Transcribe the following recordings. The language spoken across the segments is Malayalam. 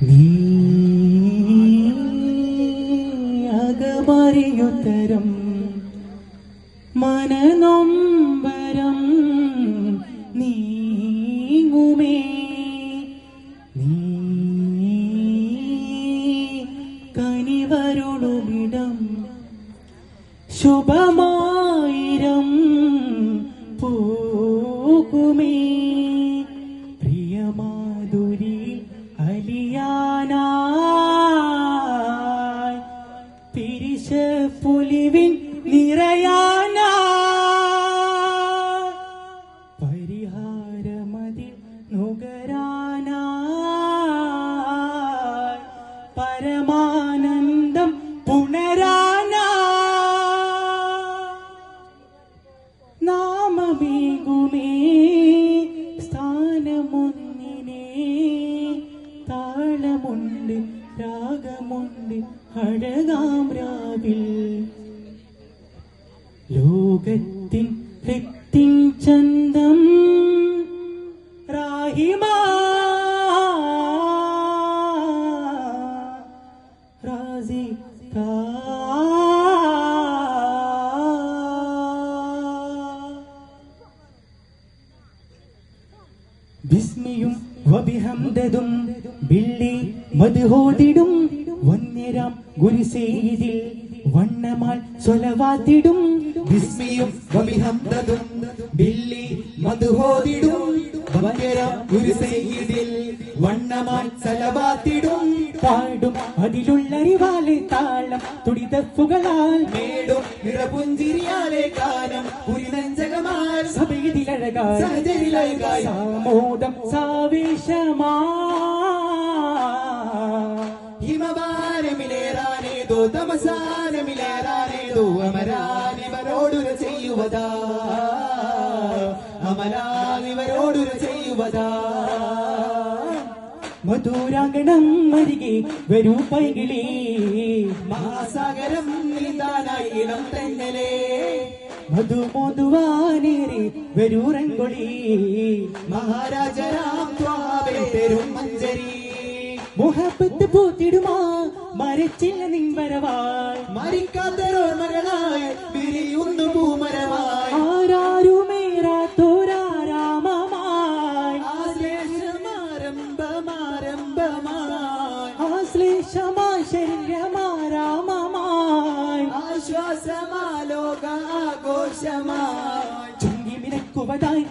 നീ അകമറിയുത്തരം മനനൊമ്പരം നീങ്ങുമേ. നീ കനിവരുളുമിടം ശുഭമായിരം പോകുമേ താളമുണ്ട് രാഗമുണ്ട് അഴകാം രാവിൽ ലോകത്തിൻ രക്തിൻ ചന്തം റാഹിമ ബിസ്മിയും വബിഹംദതും ബിള്ളി മധുഹോദിടും വന്യരാം ഗുരുസേതിൽ വണ്ണമാൾ സ്വലവാത്തിടും. വിസ്മിയും കവിഹന്തതും ബില്ലി മധുഹോദിടും വന്യരം ഗുരുസെയ്തിൽ വണ്ണമാൽ സലവാത്തിടും പാടും അതിലുള്ളറിവാലെ താളം തുടിതപ്പുകളാൽ മേടും നിറപുഞ്ചിരിയാലെ കാനം പുരിനഞ്ചകമാൽ സഭയിലഴകായി സഹജരിലഴകാൽ സാമോദം സാവേശമാ ഹിമവാനമിലേറാനേതോ തമസാരമിലേറാനേതോ അമരാനിവരോടുര ചെയ്യുവതാ. അമരാനിവരോടുര ചെയ്യുവതാ. മധുരാങ്കണം അരികെ വരൂ പൈകിളി. മഹാസാഗരം നീന്താനായി ഇളം തെന്നലേ. മധുമോതുവാനേറെ വരൂ റങ്കൊളി മഹാരാജരാം ത്വാവേ തെരും മഞ്ചരി. മുഹബത്ത് പൂത്തിടുമാ മരച്ചില്ല നിൻവരവായി മരിക്കാത്തൊരോർമകളായി വിരിയുന്നു പൂമരമായി ആരാരുമേറാത്തോരാരാമമായി. ആശ്ലേഷമാരംഭമാരംഭമായി. ആശ്ലേഷമായി ശരീരമാരാമമായി. ആശ്വാസമാലോകാഘോഷമായി. ചുങ്കി മിനക്കുവതായി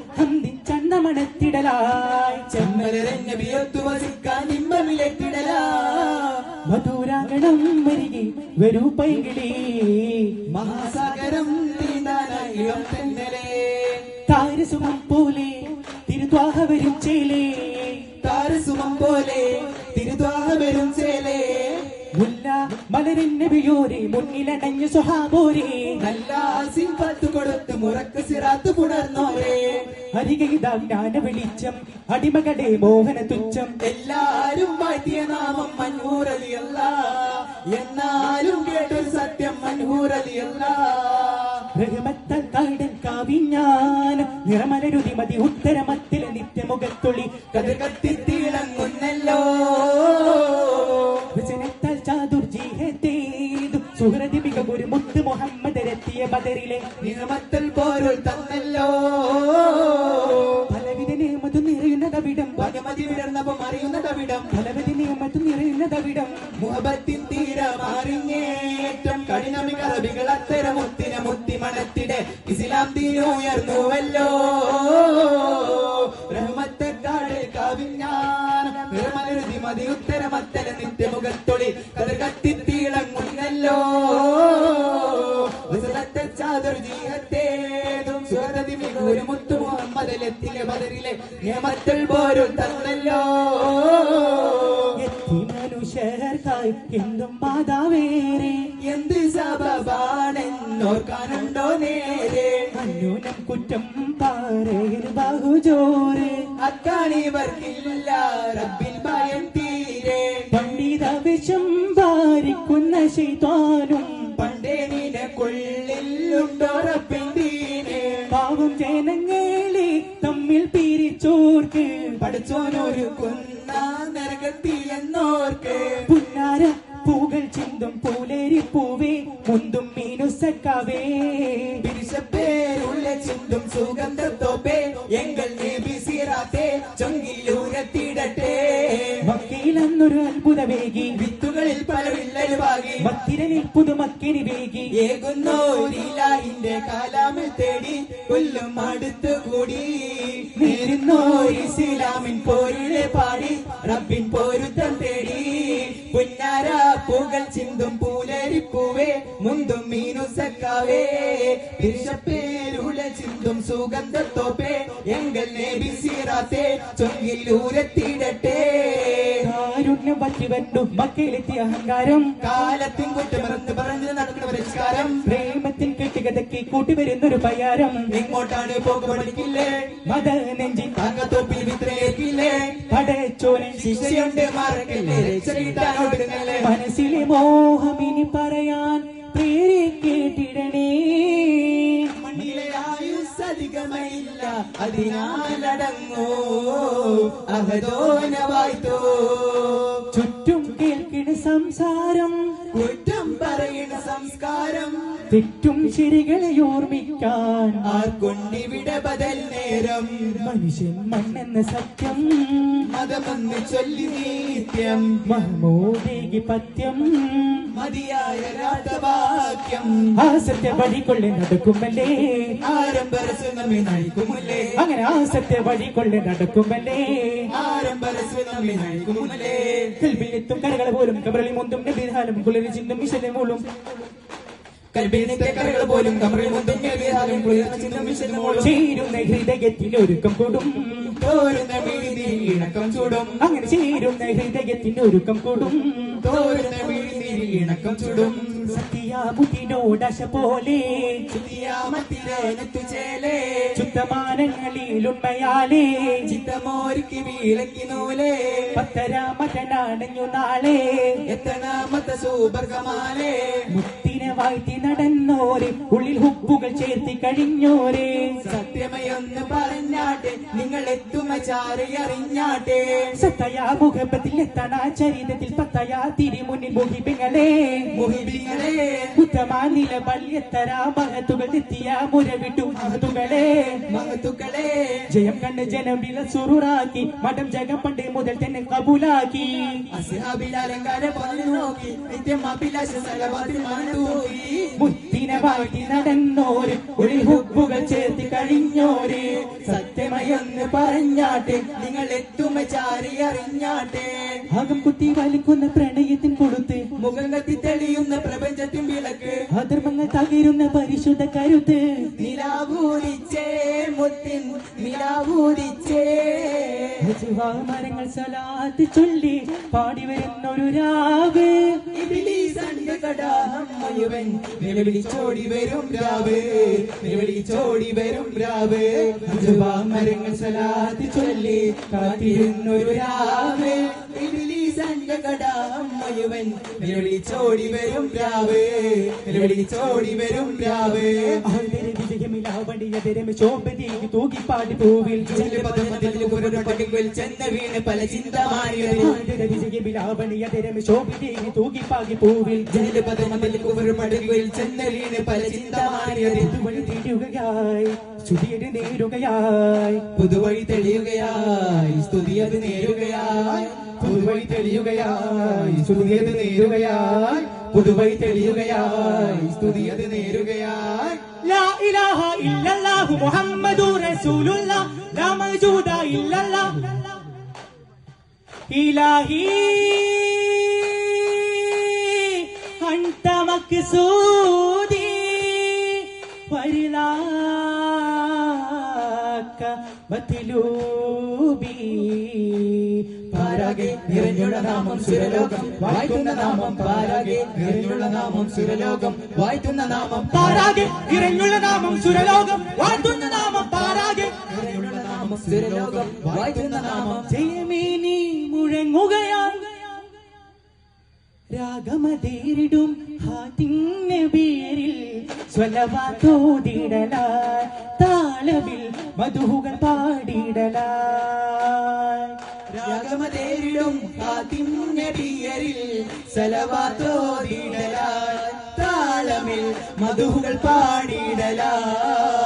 ഹന്തി മണത്തിടലായി ചെമ്മലരഞ്ഞ ബിയത്തു വസിക്കാൻ ഇമ്പമിലെത്തിടല മധുരാങ്കണം വരികെ വരൂ പൈകിളി മഹാസാഗരം ഇളം തെന്നലേ. താരസുമം പോലെ തിരുദ്വാഹ വരും ചേലേ. താരസുമം പോലെ തിരുദ്വാഹവരും ചേലേ. മുല്ല മലരൻ നബിയോരെ മുന്നിലടഞ്ഞ സ്വഹാബോരെ. നല്ല സിംപത്ത് കൊടുത്ത് മുറക്ക് സിറാത്ത് പുണർന്നോരെ അരികൈതാ ജ്ഞാന വെളിച്ചം അടിമകടെ മോഹന തുച്ഛം. എല്ലാരും വാഴ്ത്തിയ നാമം മൻഹൂറലിയല്ല എന്നാലും കേട്ടൊരു സത്യം മൻഹൂറലിയല്ല റഹ്മത്തൽ കാടൻ കാവിഞ്ഞാൻ നിറമലരുതി മതി ഉത്തരമത്തിലെ നിത്യമുഖത്തൊളി. കത് സുഹൃതി മികവൊരു മുത്ത് മുഹമ്മദ് രത്തിയ ബദറിലെ നിയമത്തിൽ പോരുൾ തന്നല്ലോ. പലവിധ നിയമതു നിറയുന്ന തവിടം ഭഗമതി വിടർന്നപ്പോ മറിയുന്ന തവിടം പലവിധ നിയമതു നിറയുന്ന തവിടം മുഹബത്തിൻ തീരമാറിങ്ങേറ്റം കഠിനമിക റബികൾ അത്തരം മുത്തിന മുത്തി മണത്തിടെ ഇസ്ലാം തീരുയർന്നുവല്ലോ റഹ്മത്തക്കാട് കാവിഞ്ഞാനം നിർമ്മലരുതി മതി ഉത്തരമത്തല നിത്യമുഖത്തൊളി കതിർ കത്തിത്തിളങ്ങുന്നല്ലോ നിയമത്തിൽ പോരും തന്നല്ലോ. എത്തി മനുഷ്യർക്കായി എന്തും മാതാവേറെ. എന്ത് സബബാണെന്നോർക്കാനുണ്ടോ നേരെ? അന്യൂനം കുറ്റം പാറയിൽ ബാഹുജോരെ അക്കാണിവർക്കില്ല റബ്ബിൽ ഭയം തീരെ. പണ്ഡിത വിഷം വാരിക്കുന്ന ശീതാനും പണ്ടേ നിനക്കുള്ളിലുണ്ടോ റബ്ബിൻ കൊന്ന എന്നോർക്ക് പുന്നാര പൂകൾ ചിന്തും പൂലേരി പൂവേ മുന്തും മീനുസക്കാവേ. പിരിശപ്പേരുള്ള ചിന്തും സുഗന്ധത്തോപ്പേ എങ്കൽ നേബി സീറാത്തെ ചൊങ്കിലൂരത്തിടട്ടെ മക്കയിലന്നൊരു അത്ഭുത വേഗി വിത്തുകളിൽ പല വില്ലലുവാകി മത്തിരനിൽ പുതുമക്കിനി വേഗി. ഏകുന്നോരിലാഹിന്റെ കാലാമിൽ തേടി. കൊല്ലും അടുത്തു കൂടി. നേരുന്നോ ഇസ്ലാമിൻ പോരുടെ പാടി. റബ്ബിൻ പോരുത്തം തേടി. പുന്നാര പൂകൾ ചിന്തും പൂലരിപ്പൂവേ. മുന്തും മീനുസക്കാവേ. തിരിച്ചപ്പേരുള ചിന്തും സുഗന്ധത്തോപ്പേ. എങ്കൽ നേബി സീറാത്തെ ചൊങ്കിലൂരത്തിടട്ടെ കാരുണ്യം പറ്റി വന്നു മക്കയിലെത്തിയ അഹങ്കാരം. കാലത്തിൻ കുറ്റമറന്ന് പറഞ്ഞു നടക്കുന്ന പരിഷ്കാരം. പ്രേമത്തിൽ കെട്ടുകഥക്കി കൂട്ടി വരുന്നൊരു പയ്യാരം. എങ്ങോട്ടാണ് പോക പഠിക്കില്ലേ മത നെഞ്ചിൻ തങ്ങത്തോപ്പിൽ വിത്രയേക്കില്ലേ? പടച്ചോനെ ശിക്ഷയുണ്ട് മറക്കല്ലേ മനസ്സിലെ മോഹമിനി പറയാൻ പേരെ കേട്ടിടണേ. അധികമില്ല അതിനാലടങ്ങോ. അഹദോന വായ്ത്തോ ചുറ്റും കേൾക്കിട സംസാരം. സംസ്കാരം. തെറ്റും ശരികളെ ഓർമ്മിക്കാൻ ആർക്കൊണ്ടിവിടെ ബദൽ നേരം. മനുഷ്യൻ മണ്ണെന്ന സത്യം. മതമെന്ന് ചൊല്ലി നിത്യം. മഹമോദേകി പത്യം. മതിയായ രാജവാക്യം ആ സത്യ വഴികൊള്ളെ നടക്കുമല്ലേ ആരംഭരസ് നമ്മെ നയിക്കുമല്ലേ? അങ്ങനെ ആ സത്യ വഴികൊള്ളെ നടക്കുമല്ലേ നയിക്കുമുല്ലേ കൽബിലെത്തും കരകൾ പോലും കബറളി മുന്തും നബിഹാലും കുളിരി ചിന്തും മിശലെ മൂളും. പോലും ചേരുന്ന ഹൃദയത്തിൽ ഒരുക്കം കൂടും ഇണക്കം ചൂടും. അങ്ങനെ ചേരുന്ന ഹൃദയത്തിന്റെ ഒരുക്കം കൂടും. തോരുന്ന ഇണക്കം ചൂടും. സത്യാബുദ്ധിനോടശ പോലെ ചേലേ ശുദ്ധമാനങ്ങളിൽ ഉണ്മയാലേ ചിത്തമോരിക്ക് വീളക്കി നൂലേ. പത്തരാമതനാണഞ്ഞു നാളെ എത്തണാമത്ത സൂപർഗമാലേ. മുത്തിനെ വാഴ്ത്തി നടന്നോരെ. ഉള്ളിൽ ഹുപ്പുകൾ ചേർത്തി കഴിഞ്ഞോരെ. സത്യമയൊന്ന് പറഞ്ഞാട്ടെ നിങ്ങൾ എത്തുമ ചാരയറിഞ്ഞാട്ടെ സത്തയാ മുഖപ്പത്തിൽ എത്തണ ചരിതത്തിൽ പത്തയാ തിരിമുന്നിൽ മുഹിബിങ്ങളെ. മുഹിബിങ്ങളെ നിലപൾ എത്തരാ മഹത്തുകൾ എത്തിയ മുരവിട്ടു മഹത്തുകളെ മഹത്തുക്കളെ. ജയം കണ്ട് ജനം വില സുറുറാക്കി മഠം ജഗം പണ്ട് മുതൽ തന്നെ കബൂലാക്കി. അലങ്കാര പറഞ്ഞു നോക്കി നിത്യം അഭിലാഷ സലവാതിൽ മണത്തൂക്കി മുത്തിനെ വാഴ്ത്തി നടന്നോര് ഒരു ഹുബുകൾ ചേർത്തി കഴിഞ്ഞോര്. സത്യമയൊന്ന് പറഞ്ഞാട്ടെ നിങ്ങൾ എത്തുമ ചാരയറിഞ്ഞാട്ടെ ഭാഗം കുത്തി വലിക്കുന്ന പ്രണയത്തിൻ കൊടുത്ത് മുഖം കത്തി അധർമ്മങ്ങൾ പരിശുദ്ധ കരുത്ത്. നിലാവൂരിച്ചേ മുത്തിൻ നിലാവൂരിച്ചേ. അജുവാ മരങ്ങൾ സലാത്ത് ചൊല്ലി പാടി വരുന്നൊരു രാവ്. മുഴുവൻ നിലവിളിച്ചോടി വരും രാവ്. നിലവിളിച്ചോടി വരും രാവ്. മരങ്ങൾ സലാത്ത് ചൊല്ലി കാത്തിരുന്നൊരു രാവ്. കടാഹം മുഴുവൻ വിരളിച്ചോടി വരും രാവ് വിരളിച്ചോടി വരും രാവ് ആന്തര വിജയമിലാവണിയതരമ ശോഭതീകി തൂകി പാടി പൂവിൽ ചെന്ന വീണ് പല ചിന്തമാണിയത് ആന്തര വിജയമിലാവണിയതരമ ശോഭതീകി തൂകി പാടി പൂവിൽ ജലപദമതിൽ കുവറുപടുകളിൽ ചെന്ന വീണ് പല ചിന്തമാണിയത് വഴി തീരുകയായി ചുതിയുടെ നേരുകയായി പുതുവഴി തെളിയുകയായി സ്തുതി അത് നേരുകയായി തെളിയുകയായി സ്തുതിയത് നേരുകയായി പുതുവൈ തെളിയുകയായി സ്തുതിയത് നേരുകയായി. ലാ ഇലാഹ ഇല്ലല്ലാഹു മുഹമ്മദു റസൂലുള്ളാ ലാ മൗജൂദ ഇല്ലല്ലാ. ഇലാഹി അൻത മക്സൂദി വരിലാക്ക മത്ലൂബി. പാരാകെ നിറഞ്ഞുള്ള നാമം സുരലോകം. വായിക്കുന്ന നാമം പാരാകെ നിറഞ്ഞുള്ള നാമം സുരലോകം. വായിക്കുന്ന നാമം പാരാകെ നിറഞ്ഞുള്ള നാമം സുരലോകം. വാഴ്ത്തുന്ന നാമം പാരാകെ നിറഞ്ഞുള്ള നാമം സുരലോകം. വായിക്കുന്ന നാമം ജയമേനി മുഴങ്ങുകയാം. രാഗമതേരിടും ഹാത്തിന്റെ പേരിൽ സ്വലവാത്തോതിടലാ താള താളവിൽ മധുഹുകൾ പാടിയിടലായി രാഗമതേരിടും സലവാത്തോതിടലായി താളമിൽ മധുകൾ പാടിയിടലായി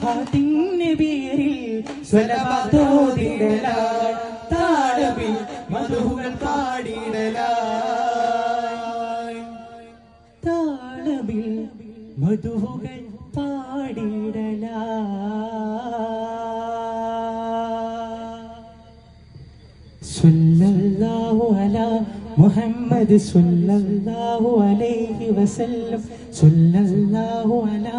ഹാത്തിന്റെ പേരിൽ സ്വലവാത്തോതിടലായി താളമിൽ മധുകൾ പാടിയിടലായി സല്ലല്ലാഹു അലാ മുഹമ്മദ് സല്ലല്ലാഹു അലൈഹി വസല്ലം. സല്ലല്ലാഹു അലാ